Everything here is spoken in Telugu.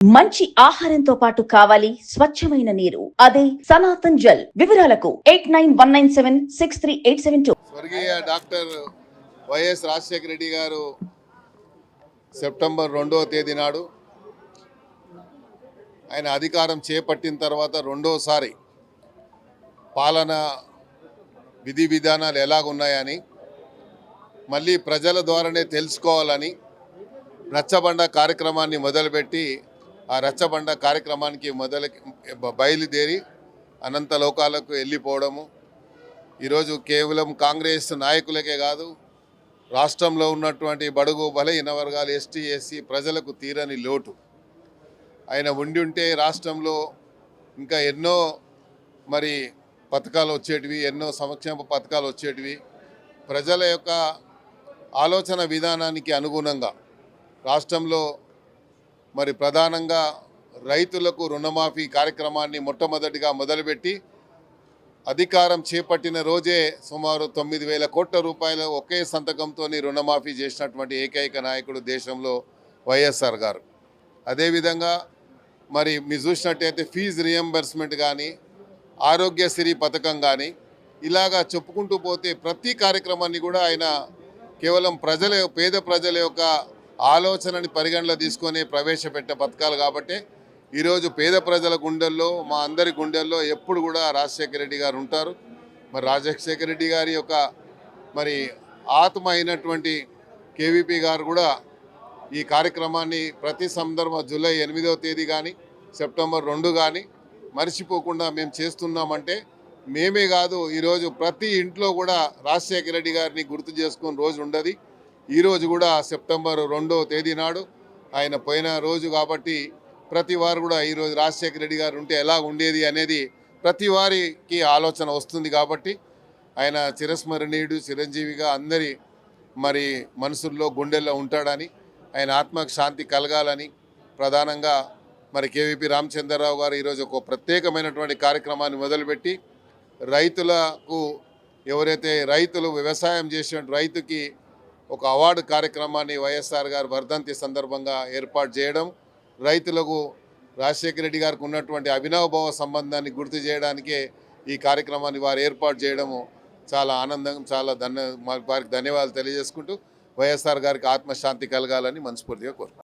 మంచి ఆహారంతో పాటు కావాలి స్వచ్ఛమైన నీరు. అదే సనాతన్ జల్. వివరాలకు eight nine one nine seven six three eight seven two. స్వర్గీయ doctor Y S Rajasekhara Reddy గారు సెప్టెంబర్ రెండవ తేదీ నాడు ఆయన అధికారం చేపట్టిన తర్వాత రెండోసారి పాలన విధి విధానాలు ఎలాగున్నాయని మళ్ళీ ప్రజల ద్వారానే తెలుసుకోవాలని రచ్చబండ కార్యక్రమాన్ని మొదలుపెట్టి ఆ రచ్చబండ కార్యక్రమానికి మొదలు బయలుదేరి అనంత లోకాలకు వెళ్ళిపోవడము. ఈరోజు కేవలం కాంగ్రెస్ నాయకులకే కాదు రాష్ట్రంలో ఉన్నటువంటి బడుగు బలహీన వర్గాలు ఎస్టీ ఎస్సీ ప్రజలకు తీరని లోటు. ఆయన ఉండి ఉంటే రాష్ట్రంలో ఇంకా ఎన్నో మరి పథకాలు వచ్చేటివి ఎన్నో సంక్షేమ పథకాలు వచ్చేటివి. ప్రజల యొక్క ఆలోచన విధానానికి అనుగుణంగా రాష్ట్రంలో మరి ప్రధానంగా రైతులకు రుణమాఫీ కార్యక్రమాన్ని మొట్టమొదటిగా మొదలుపెట్టి అధికారం చేపట్టిన రోజే సుమారు తొమ్మిది వేల కోట్ల రూపాయలు ఒకే సంతకంతో రుణమాఫీ చేసినటువంటి ఏకైక నాయకుడు దేశంలో వైఎస్ఆర్ గారు. అదేవిధంగా మరి మీరు చూసినట్టయితే ఫీజు రియంబర్స్మెంట్ కానీ ఆరోగ్యశ్రీ పథకం కానీ ఇలాగా చెప్పుకుంటూ పోతే ప్రతి కార్యక్రమాన్ని కూడా ఆయన కేవలం ప్రజల పేద ప్రజల యొక్క ఆలోచనని పరిగణలో తీసుకొని ప్రవేశపెట్టే పథకాలు కాబట్టి ఈరోజు పేద ప్రజల గుండెల్లో మా అందరి గుండెల్లో ఎప్పుడు కూడా రాజశేఖర రెడ్డి గారు ఉంటారు. మరి రాజశేఖర రెడ్డి గారి యొక్క మరి ఆత్మ అయినటువంటి కేవీపీ గారు కూడా ఈ కార్యక్రమాన్ని ప్రతి సందర్భం జూలై ఎనిమిదవ తేదీ కానీ సెప్టెంబర్ రెండు కానీ మర్చిపోకుండా మేము చేస్తున్నామంటే మేమే కాదు ఈరోజు ప్రతి ఇంట్లో కూడా రాజశేఖర రెడ్డి గారిని గుర్తు చేసుకుని రోజు ఉండదు. ఈరోజు కూడా సెప్టెంబర్ రెండో తేదీ నాడు ఆయన పోయిన రోజు కాబట్టి ప్రతి వారు కూడా ఈరోజు రాజశేఖర రెడ్డి గారు ఉంటే ఎలా ఉండేది అనేది ప్రతి వారికి ఆలోచన వస్తుంది కాబట్టి ఆయన చిరస్మరణీయుడు చిరంజీవిగా అందరి మరి మనసుల్లో గుండెల్లో ఉంటాడని ఆయన ఆత్మకు శాంతి కలగాలని ప్రధానంగా మరి కేవీపీ రామచంద్రరావు గారు ఈరోజు ఒక ప్రత్యేకమైనటువంటి కార్యక్రమాన్ని మొదలుపెట్టి రైతులకు ఎవరైతే రైతులు వ్యవసాయం చేసిన రైతుకి ఒక అవార్డు కార్యక్రమాన్ని వైఎస్ఆర్ గారు వర్ధంతి సందర్భంగా ఏర్పాటు చేయడం రైతులకు రాజశేఖర రెడ్డి గారికి ఉన్నటువంటి అభినవభావ సంబంధాన్ని గుర్తు చేయడానికే ఈ కార్యక్రమాన్ని వారు ఏర్పాటు చేయడము చాలా ఆనందం చాలా ధన్య వారికి ధన్యవాదాలు తెలియజేసుకుంటూ వైఎస్ఆర్ గారికి ఆత్మశాంతి కలగాలని మనస్ఫూర్తిగా కోరుకుంటున్నాను.